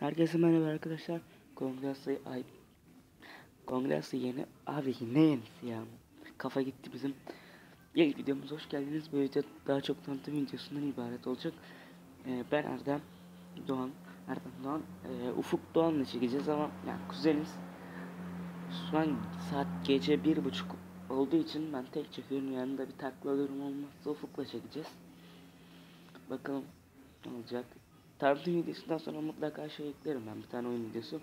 Herkese merhaba arkadaşlar. Kongresi ay Kongresi yeni abi ne yenisi ya? Kafa gitti bizim. İlk videomuza hoş geldiniz. Bu video daha çok tanıtım videosundan ibaret olacak. Ee, ben Erdem Doğan, Erdem Doğan, ee, Ufuk Doğan'la çekeceğiz ama yani kuzenimiz şu an saat gece bir buçuk olduğu için ben tek çekiyorum. Yanında bir takla durum olmazsa Ufuk'la çekeceğiz. Bakalım ne olacak. Tanıtım videosundan sonra mutlaka şey eklerim ben bir tane oyun videosu.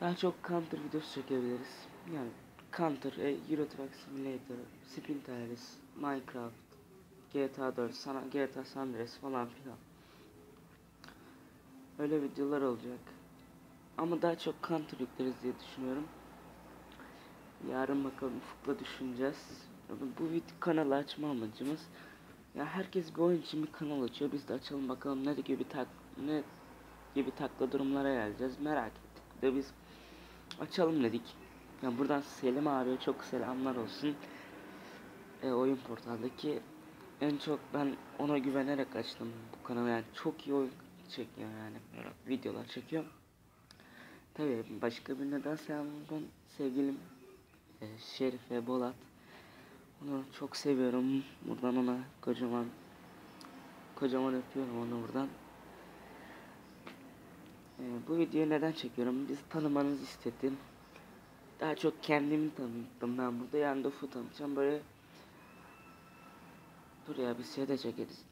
Daha çok Counter videosu çekebiliriz. Yani Counter, e, Euro Truck Simulator, Spin Tires, Minecraft, GTA 4, San GTA San Andreas falan filan. Öyle videolar olacak. Ama daha çok Counter yükleriz diye düşünüyorum. Yarın bakalım Ufuk'la düşüneceğiz. Bu video kanalı açma amacımız ya herkes bir oyun için bir kanal açıyor. Biz de açalım bakalım ne gibi tak ne gibi takla durumlara geleceğiz. Merak ettik. De biz açalım dedik. Ya buradan Selim abiye çok selamlar olsun. E, oyun portaldaki en çok ben ona güvenerek açtım bu kanalı. Yani çok iyi oyun çekiyor yani. Videolar çekiyor. Tabii başka bir neden selamlar sevgilim e, Şerife Bolat. Onu çok seviyorum. Buradan ona kocaman kocaman öpüyorum onu buradan. Ee, bu videoyu neden çekiyorum? Biz tanımanızı istedim. Daha çok kendimi tanıttım ben burada. Yani Dof'u tanıtacağım. Böyle buraya bir şey de çekeriz.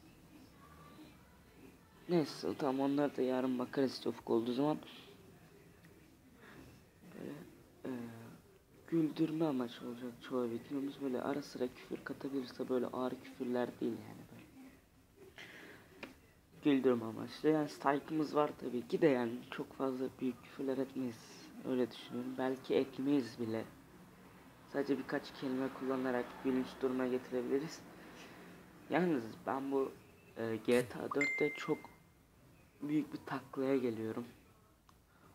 Neyse tamam onlar da yarın bakarız Dof'uk olduğu zaman. Böyle ee, güldürme amaç olacak çoğu videomuz. Böyle ara sıra küfür katabilirse böyle ağır küfürler değil yani böyle. Güldürme amaçlı. Yani strike'ımız var tabii ki de yani çok fazla büyük küfürler etmeyiz. Öyle düşünüyorum. Belki etmeyiz bile. Sadece birkaç kelime kullanarak gülünç duruma getirebiliriz. Yalnız ben bu e, GTA 4'te çok büyük bir taklaya geliyorum.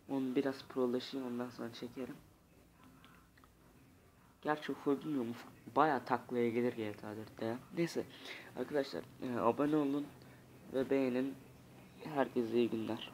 Onu biraz prolaşayım ondan sonra çekerim Gerçi bilmiyorum. Baya taklaya gelir GTA 4'te ya. Neyse arkadaşlar e, abone olun ve beğenin. Herkese iyi günler.